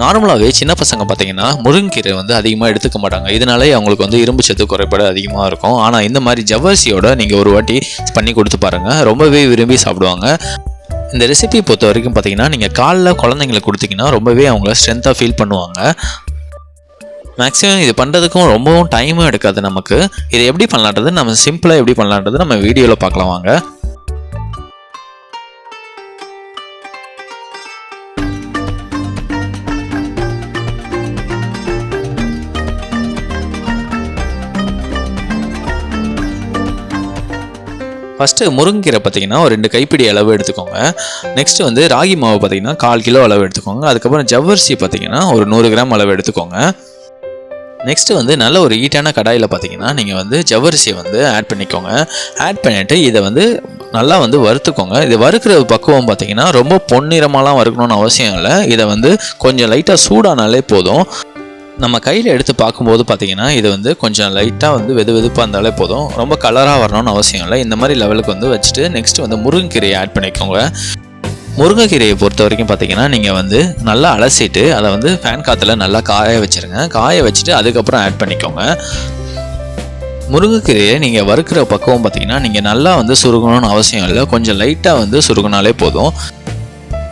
நார்மலாகவே சின்ன பசங்க பார்த்தீங்கன்னா முருங்கீரை வந்து அதிகமாக எடுத்துக்க மாட்டாங்க. இதனாலே அவங்களுக்கு வந்து இரும்பு சத்து குறைபாடு அதிகமாக இருக்கும். ஆனால் இந்த மாதிரி ஜவ்வரிசியோட நீங்கள் ஒரு வாட்டி பண்ணி கொடுத்து பாருங்கள் ரொம்பவே விரும்பி சாப்பிடுவாங்க. இந்த ரெசிபி பொறுத்த வரைக்கும் பார்த்தீங்கன்னா நீங்கள் காலைல குழந்தைங்களுக்கு கொடுத்தீங்கன்னா ரொம்பவே அவங்கள ஸ்ட்ரென்த்தாக ஃபீல் பண்ணுவாங்க. மேக்ஸிமம் இது பண்ணுறதுக்கும் ரொம்பவும் டைமும் எடுக்காது நமக்கு. இதை எப்படி பண்ணலான்றது நம்ம சிம்பிளாக எப்படி பண்ணலான்றது நம்ம வீடியோவில் பார்க்கலாம் வாங்க. ஃபஸ்ட்டு முருங்கீரை பார்த்தீங்கன்னா ஒரு ரெண்டு கைப்பிடி அளவு எடுத்துக்கோங்க. நெக்ஸ்ட் வந்து ராகி மாவு பார்த்தீங்கன்னா கால் கிலோ அளவு எடுத்துக்கோங்க. அதுக்கப்புறம் ஜவ்வரிசி பார்த்தீங்கன்னா ஒரு நூறு கிராம் அளவு எடுத்துக்கோங்க. நெக்ஸ்ட் வந்து நல்ல ஒரு ஹீட்டான கடாயில் பார்த்தீங்கன்னா நீங்கள் வந்து ஜவ்வரிசியை வந்து ஆட் பண்ணிக்கோங்க. ஆட் பண்ணிவிட்டு இதை வந்து நல்லா வந்து வறுத்துக்கோங்க. இது வறுக்கிற பக்குவம் பார்த்தீங்கன்னா ரொம்ப பொன்னிறமாலாம் வறுக்கணும்னு அவசியம் இல்லை. இதை வந்து கொஞ்சம் லைட்டாக சூடானாலே போதும். நம்ம கையில் எடுத்து பார்க்கும்போது பார்த்தீங்கன்னா இது வந்து கொஞ்சம் லைட்டாக வந்து வெது வெதுப்பாக இருந்தாலே போதும். ரொம்ப கலராக வரணும்னு அவசியம் இல்லை. இந்த மாதிரி லெவலுக்கு வந்து வச்சுட்டு நெக்ஸ்ட் வந்து முருங்கைக்கீரையை ஆட் பண்ணிக்கோங்க. முருங்கைக்கீரையை பொறுத்த வரைக்கும் பார்த்தீங்கன்னா நீங்கள் வந்து நல்லா அலசிட்டு அதை வந்து ஃபேன் காற்றுல நல்லா காய வச்சுருங்க. காய வச்சுட்டு அதுக்கப்புறம் ஆட் பண்ணிக்கோங்க. முருங்கைக்கீரையை நீங்கள் வறுக்கிற பக்குவம் பார்த்தீங்கன்னா நீங்கள் நல்லா வந்து சுருகணும்னு அவசியம் இல்லை. கொஞ்சம் லைட்டாக வந்து சுருகினாலே போதும்.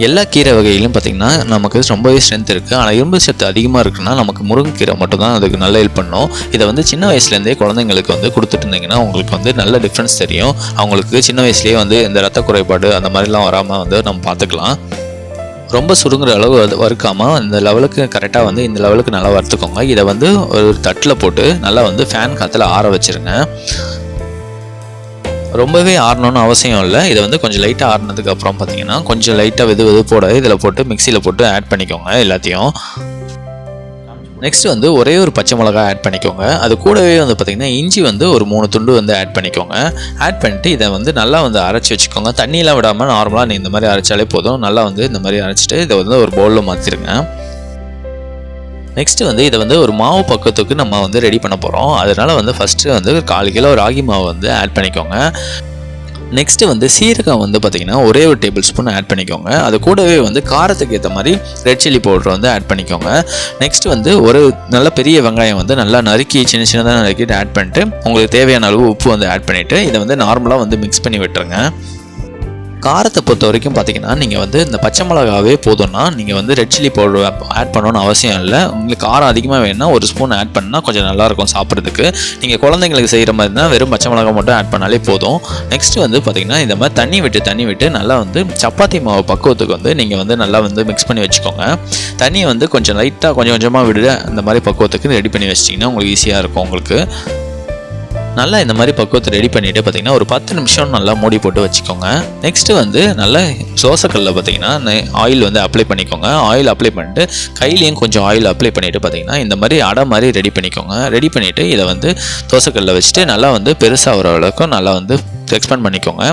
எல்லா கீரை வகையிலும் பார்த்திங்கன்னா நமக்கு ரொம்பவே ஸ்ட்ரென்த் இருக்குது ஆனால் இரும்பு சத்து அதிகமாக இருக்குன்னா நமக்கு முருங்கைக்கீரை மட்டும் தான் அதுக்கு நல்ல ஹெல்ப் பண்ணும். இதை வந்து சின்ன வயசுலேருந்தே குழந்தைங்களுக்கு வந்து கொடுத்துட்டு இருந்தீங்கன்னா உங்களுக்கு வந்து நல்ல டிஃப்ரென்ஸ் தெரியும். அவங்களுக்கு சின்ன வயசுலேயே வந்து இந்த ரத்த குறைபாடு அந்த மாதிரிலாம் வராமல் வந்து நம்ம பார்த்துக்கலாம். ரொம்ப சுருங்குற அளவு அது வறுக்காமல் இந்த லெவலுக்கு கரெக்டாக வந்து இந்த லெவலுக்கு நல்லா வறுத்துக்கோங்க. இதை வந்து ஒரு தட்டில் போட்டு நல்லா வந்து ஃபேன் காற்றுல ஆற வச்சுருங்க. ரொம்பவே ஆறணும்னு அவசியம் இல்லை. இதை வந்து கொஞ்சம் லைட்டாக ஆறினதுக்கு அப்புறம் பார்த்தீங்கன்னா கொஞ்சம் லைட்டாக வெது வெது போட. இதில் போட்டு மிக்சியில் போட்டு ஆட் பண்ணிக்கோங்க எல்லாத்தையும். நெக்ஸ்ட் வந்து ஒரே ஒரு பச்சை மிளகா ஆட் பண்ணிக்கோங்க. அது கூடவே வந்து பார்த்திங்கன்னா இஞ்சி வந்து ஒரு மூணு துண்டு வந்து ஆட் பண்ணிக்கோங்க. ஆட் பண்ணிட்டு இதை வந்து நல்லா வந்து அரைச்சி வச்சுக்கோங்க. தண்ணியெலாம் விடாமல் நார்மலாக நீ இந்த மாதிரி அரைச்சாலே போதும். நல்லா வந்து இந்த மாதிரி அரைச்சிட்டு இதை வந்து ஒரு பவுலில் மாற்றிருங்க நெக்ஸ்ட்டு வந்து இதை வந்து ஒரு மாவு பக்கத்துக்கு நம்ம வந்து ரெடி பண்ண போகிறோம் அதனால் வந்து ஃபஸ்ட்டு வந்து கால் கிலோ ராகி மாவு வந்து ஆட் பண்ணிக்கோங்க. நெக்ஸ்ட்டு வந்து சீரகம் வந்து பார்த்திங்கன்னா ஒரே ஒரு டேபிள் ஸ்பூன் ஆட் பண்ணிக்கோங்க. அது கூடவே வந்து காரத்துக்கு ஏற்ற மாதிரி ரெட் சில்லி பவுடர் வந்து ஆட் பண்ணிக்கோங்க. நெக்ஸ்ட் வந்து ஒரு நல்ல பெரிய வெங்காயம் வந்து நல்லா நறுக்கி சின்ன சின்னதாக நறுக்கிட்டு ஆட் பண்ணிட்டு உங்களுக்கு தேவையான அளவு உப்பு வந்து ஆட் பண்ணிவிட்டு இதை வந்து நார்மலாக வந்து மிக்ஸ் பண்ணி விட்டுருங்க. காரத்தை பொறுத்த வரைக்கும் பார்த்தீங்கன்னா நீங்கள் வந்து இந்த பச்சை மிளகாவே போதும்னா நீங்கள் வந்து ரெட் சில்லி பவுடர் ஆட் பண்ணணும்னு அவசியம் இல்லை. உங்களுக்கு காரம் அதிகமாக வேணும்னா ஒரு ஸ்பூன் ஆட் பண்ணால் கொஞ்சம் நல்லாயிருக்கும் சாப்பிட்றதுக்கு. நீங்கள் குழந்தைங்களுக்கு செய்கிற மாதிரினா வெறும் பச்சை மிளகா மட்டும் ஆட் பண்ணாலே போதும். நெக்ஸ்ட்டு வந்து பார்த்திங்கன்னா இந்த மாதிரி தண்ணி விட்டு தண்ணி விட்டு நல்லா வந்து சப்பாத்தி மாவு பக்குவத்துக்கு வந்து நீங்கள் வந்து நல்லா வந்து மிக்ஸ் பண்ணி வச்சுக்கோங்க. தண்ணியை வந்து கொஞ்சம் லைட்டாக கொஞ்சம் கொஞ்சமாக விட அந்த மாதிரி பக்குவத்துக்கு ரெடி பண்ணி வச்சிட்டிங்கன்னா உங்களுக்கு ஈஸியாக இருக்கும் உங்களுக்கு. நல்லா இந்த மாதிரி பக்குவத்தை ரெடி பண்ணிவிட்டு பார்த்தீங்கன்னா ஒரு பத்து நிமிஷம் நல்லா மூடி போட்டு வச்சுக்கோங்க. நெக்ஸ்ட்டு வந்து நல்லா தோசைக்கல்லில் பார்த்தீங்கன்னா ஆயில் வந்து அப்ளை பண்ணிக்கோங்க. ஆயில் அப்ளை பண்ணிட்டு கையிலையும் கொஞ்சம் ஆயில் அப்ளை பண்ணிவிட்டு பார்த்தீங்கன்னா இந்த மாதிரி அடை மாதிரி ரெடி பண்ணிக்கோங்க. ரெடி பண்ணிவிட்டு இதை வந்து தோசைக்கல்லில் வச்சுட்டு நல்லா வந்து பெருசாக வர அளவுக்கு நல்லா வந்து எக்ஸ்பேண்ட் பண்ணிக்கோங்க.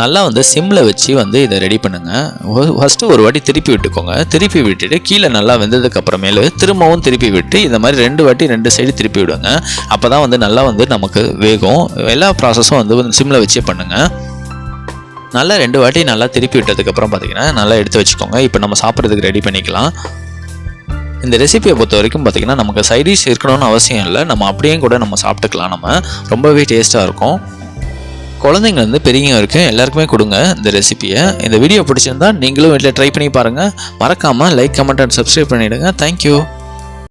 நல்லா வந்து சிம்மில் வச்சு வந்து இதை ரெடி பண்ணுங்கள் ஃபஸ்ட்டு ஒரு வாட்டி திருப்பி விட்டுக்கோங்க. திருப்பி விட்டுட்டு கீழே நல்லா வெந்ததுக்கு அப்புறமேலு திரும்பவும் திருப்பி விட்டு இந்த மாதிரி ரெண்டு வாட்டி ரெண்டு சைடு திருப்பி விடுங்க. அப்போ தான் வந்து நல்லா வந்து நமக்கு வேகும். எல்லா ப்ராசஸும் வந்து சிம்மில் வச்சே பண்ணுங்கள் நல்லா ரெண்டு வாட்டி நல்லா திருப்பி விட்டதுக்கப்புறம் பார்த்தீங்கன்னா நல்லா எடுத்து வச்சுக்கோங்க. இப்போ நம்ம சாப்பிட்றதுக்கு ரெடி பண்ணிக்கலாம். இந்த ரெசிபியை பொறுத்த வரைக்கும் பார்த்திங்கன்னா நமக்கு சைடிஷ் இருக்கணும்னு அவசியம் இல்லை. நம்ம அப்படியே கூட நம்ம சாப்பிட்டுக்கலாம் நம்ம. ரொம்பவே டேஸ்ட்டாக இருக்கும். குழந்தைங்க வந்து பெரியவங்க வரைக்கும் எல்லாருக்குமே கொடுங்க இந்த ரெசிபியை இந்த வீடியோ பிடிச்சிருந்தா நீங்களும் வீட்டில் ட்ரை பண்ணி பாருங்கள் மறக்காமல் லைக் கமெண்ட் அண்ட் சப்ஸ்கிரைப் பண்ணிவிடுங்க தேங்க்யூ